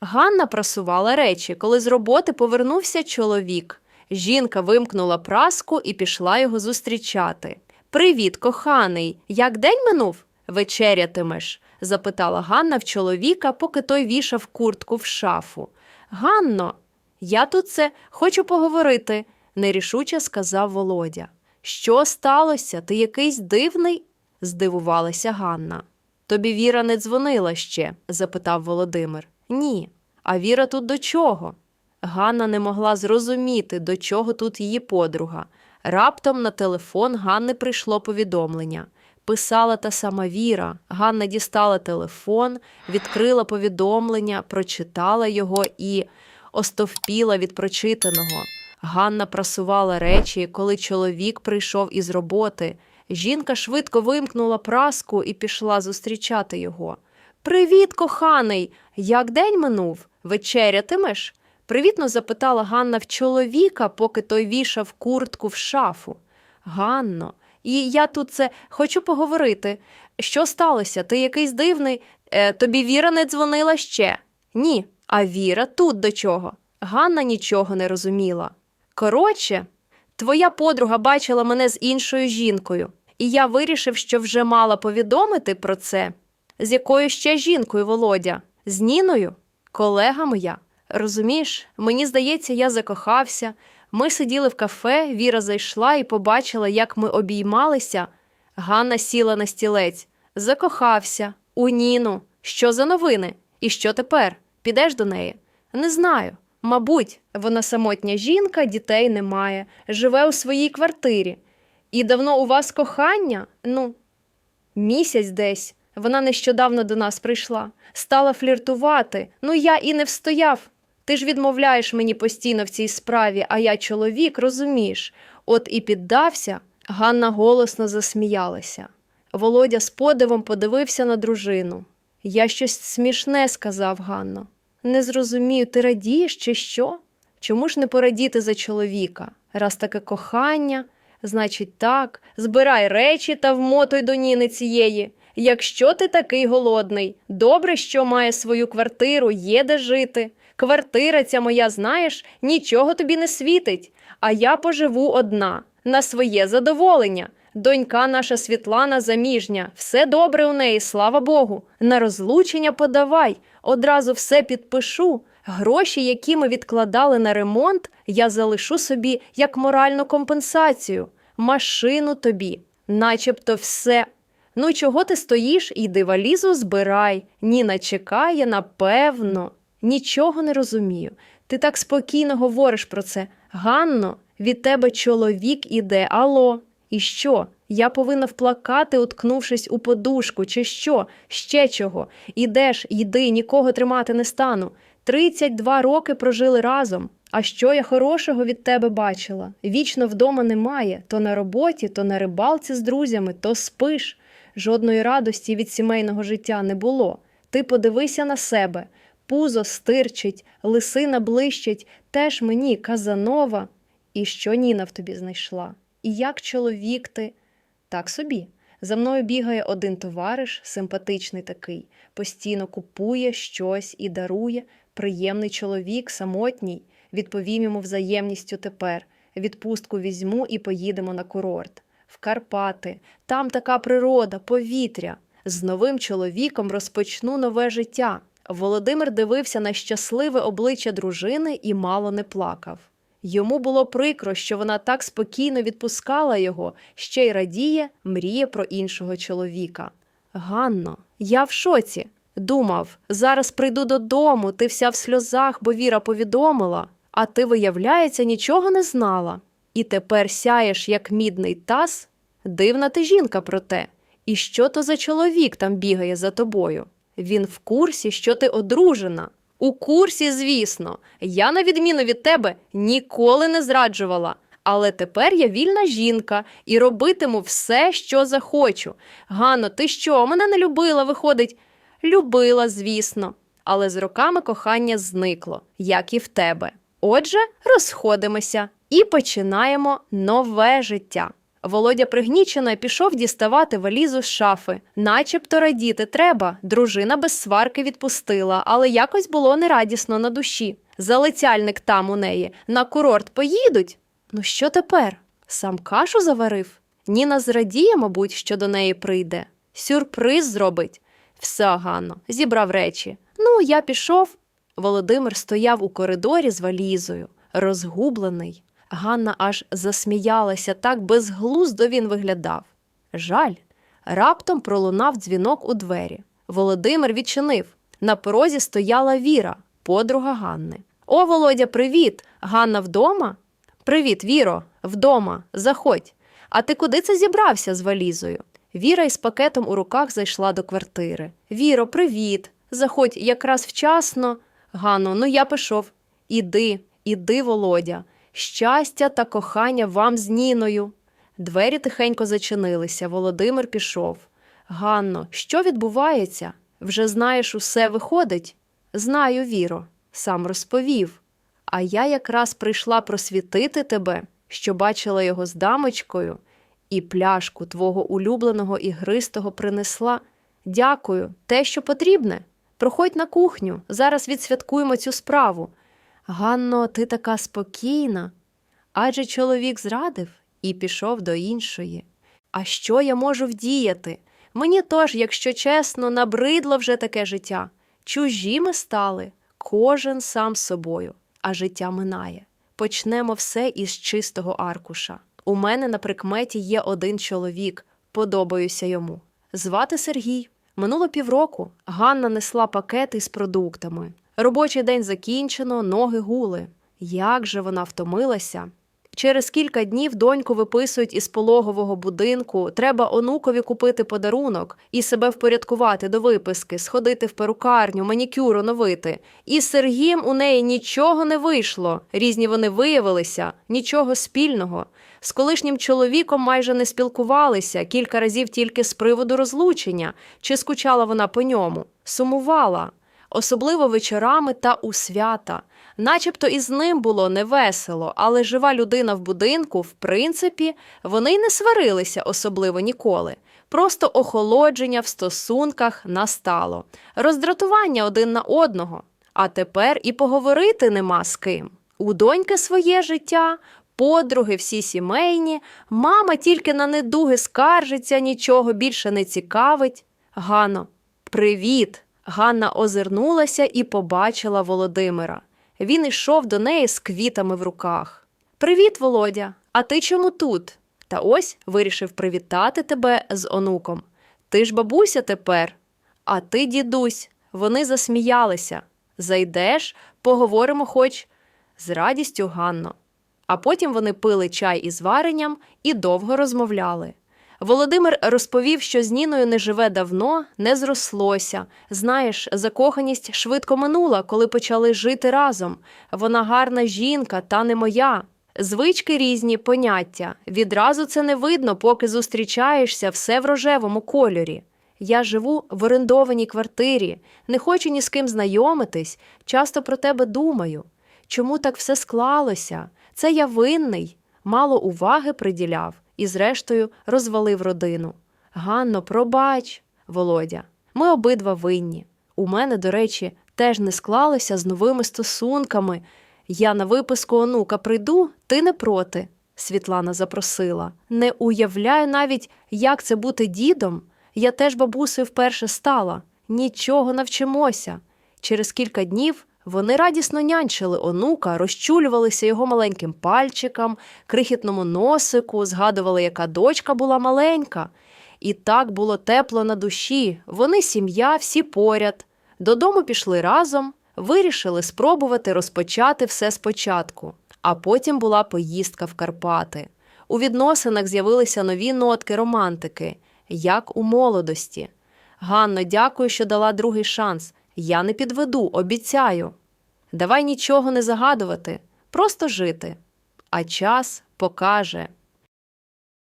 Ганна прасувала речі, коли з роботи повернувся чоловік. Жінка вимкнула праску і пішла його зустрічати. Привіт, коханий. Як день минув? Вечерятимеш? запитала Ганна в чоловіка, поки той вішав куртку в шафу. Ганно, я тут це хочу поговорити, нерішуче сказав Володя. Що сталося? Ти якийсь дивний? здивувалася Ганна. Тобі Віра не дзвонила ще? запитав Володимир. Ні. А Віра тут до чого? Ганна не могла зрозуміти, до чого тут її подруга. Раптом на телефон Ганни прийшло повідомлення. Писала та сама Віра. Ганна дістала телефон, відкрила повідомлення, прочитала його і остовпіла від прочитаного. Ганна прасувала речі, коли чоловік прийшов із роботи. Жінка швидко вимкнула праску і пішла зустрічати його. Привіт, коханий! Як день минув? Вечерятимеш? Привітно запитала Ганна в чоловіка, поки той вішав куртку в шафу. Ганно, і я тут це хочу поговорити. Що сталося? Ти якийсь дивний? Е, тобі Віра не дзвонила ще? Ні. А Віра тут до чого? Ганна нічого не розуміла. Коротше, твоя подруга бачила мене з іншою жінкою, і я вирішив, що вже мала повідомити про це. З якою ще жінкою, Володя? З Ніною? Колега моя. Розумієш, мені здається, я закохався. Ми сиділи в кафе, Віра зайшла і побачила, як ми обіймалися. Ганна сіла на стілець. Закохався. У Ніну. Що за новини? І що тепер? Підеш до неї? Не знаю. Мабуть, вона самотня жінка, дітей немає, живе у своїй квартирі. І давно у вас кохання? Ну, місяць десь. Вона нещодавно до нас прийшла, стала фліртувати. Ну я і не встояв. Ти ж відмовляєш мені постійно в цій справі, а я чоловік, розумієш. От і піддався. Ганна голосно засміялася. Володя з подивом подивився на дружину. Я щось смішне, сказав Ганно. Не зрозумію, ти радієш чи що? Чому ж не порадіти за чоловіка? Раз таке кохання, значить так, збирай речі та вмотуй до Ніни цієї. Якщо ти такий голодний, добре, що має свою квартиру, є де жити. Квартира ця моя, знаєш, нічого тобі не світить, а я поживу одна, на своє задоволення. Донька наша Світлана заміжня, все добре у неї, слава Богу. На розлучення подавай, одразу все підпишу. Гроші, які ми відкладали на ремонт, я залишу собі як моральну компенсацію, машину тобі, начебто все. Ну, чого ти стоїш, іди валізу збирай. Ніна чекає, напевно. Нічого не розумію. Ти так спокійно говориш про це. Ганно, від тебе чоловік іде, алло. І що? Я повинна вплакати, уткнувшись у подушку, чи що? Ще чого? Ідеш, йди, нікого тримати не стану. Тридцять два роки прожили разом. А що я хорошого від тебе бачила? Вічно вдома немає, то на роботі, то на рибалці з друзями, то спиш. Жодної радості від сімейного життя не було. Ти подивися на себе. Пузо стирчить, лисина блищить, теж мені Казанова. І що Ніна в тобі знайшла? І як чоловік ти? Так собі. За мною бігає один товариш, симпатичний такий, постійно купує щось і дарує. Приємний чоловік, самотній. Відповім йому взаємністю тепер. Відпустку візьму і поїдемо на курорт. В Карпати. Там така природа, повітря. З новим чоловіком розпочну нове життя. Володимир дивився на щасливе обличчя дружини і мало не плакав. Йому було прикро, що вона так спокійно відпускала його, ще й радіє, мріє про іншого чоловіка. Ганно, я в шоці. Думав, зараз прийду додому, ти вся в сльозах, бо Віра повідомила, а ти, виявляється, нічого не знала. І тепер сяєш, як мідний таз? Дивна ти жінка проте. І що то за чоловік там бігає за тобою? Він в курсі, що ти одружена. У курсі, звісно, я, на відміну від тебе, ніколи не зраджувала. Але тепер я вільна жінка і робитиму все, що захочу. Ганно, ти що, мене не любила, виходить? Любила, звісно. Але з роками кохання зникло, як і в тебе. Отже, розходимося і починаємо нове життя. Володя пригнічено пішов діставати валізу з шафи. Начебто радіти треба. Дружина без сварки відпустила, але якось було нерадісно на душі. Залицяльник там у неї. На курорт поїдуть. Ну що тепер? Сам кашу заварив? Ніна зрадіє, мабуть, що до неї прийде. Сюрприз зробить. Все, Ганно, зібрав речі. Ну, я пішов. Володимир стояв у коридорі з валізою, розгублений. Ганна аж засміялася, так безглуздо він виглядав. Жаль, раптом пролунав дзвінок у двері. Володимир відчинив. На порозі стояла Віра, подруга Ганни. О, Володя, привіт! Ганна вдома? Привіт, Віро, вдома. Заходь. А ти куди це зібрався з валізою? Віра із пакетом у руках зайшла до квартири. Віро, привіт. Заходь якраз вчасно. Ганно, ну я пішов. Іди, іди, Володя. Щастя та кохання вам з Ніною. Двері тихенько зачинилися. Володимир пішов. Ганно, що відбувається? Вже знаєш, усе виходить? Знаю, Віро, сам розповів. А я якраз прийшла просвітити тебе, що бачила його з дамочкою, і пляшку твого улюбленого ігристого принесла. Дякую, те, що потрібне. Проходь на кухню, зараз відсвяткуємо цю справу. Ганно, ти така спокійна. Адже чоловік зрадив і пішов до іншої. А що я можу вдіяти? Мені тож, якщо чесно, набридло вже таке життя. Чужі ми стали, кожен сам собою, а життя минає. Почнемо все із чистого аркуша. У мене на прикметі є один чоловік, подобаюся йому. Звати Сергій. Минуло півроку. Ганна несла пакети з продуктами. Робочий день закінчено, ноги гули. Як же вона втомилася? Через кілька днів доньку виписують із пологового будинку. Треба онукові купити подарунок і себе впорядкувати до виписки, сходити в перукарню, манікюр оновити. І з Сергієм у неї нічого не вийшло. Різні вони виявилися, нічого спільного. З колишнім чоловіком майже не спілкувалися, кілька разів тільки з приводу розлучення, чи скучала вона по ньому, сумувала, особливо вечорами та у свята. Начебто із ним було невесело, але жива людина в будинку, в принципі, вони й не сварилися особливо ніколи. Просто охолодження в стосунках настало, роздратування один на одного. А тепер і поговорити нема з ким. У доньки своє життя, подруги всі сімейні, мама тільки на недуги скаржиться, нічого більше не цікавить. Гано, привіт! Ганна озирнулася і побачила Володимира. Він йшов до неї з квітами в руках. Привіт, Володя! А ти чому тут? Та ось вирішив привітати тебе з онуком. Ти ж бабуся тепер, а ти, дідусь. Вони засміялися. Зайдеш, поговоримо хоч з радістю Ганно. А потім вони пили чай із варенням і довго розмовляли. Володимир розповів, що з Ніною не живе давно, не зрослося. Знаєш, закоханість швидко минула, коли почали жити разом. Вона гарна жінка, та не моя. Звички різні поняття. Відразу це не видно, поки зустрічаєшся все в рожевому кольорі. Я живу в орендованій квартирі, не хочу ні з ким знайомитись, часто про тебе думаю. Чому так все склалося? Це я винний, мало уваги приділяв і, зрештою, розвалив родину. Ганно, пробач, Володя, ми обидва винні. У мене, до речі, теж не склалося з новими стосунками. Я на виписку онука прийду, ти не проти, Світлана запросила. Не уявляю навіть, як це бути дідом. Я теж бабусею вперше стала. Нічого навчимося. Через кілька днів вони радісно нянчили онука, розчулювалися його маленьким пальчикам, крихітному носику, згадували, яка дочка була маленька. І так було тепло на душі. Вони сім'я, всі поряд. Додому пішли разом, вирішили спробувати розпочати все спочатку. А потім була поїздка в Карпати. У відносинах з'явилися нові нотки романтики, як у молодості. Ганно, дякую, що дала другий шанс. Я не підведу, обіцяю. Давай нічого не загадувати, просто жити. А час покаже.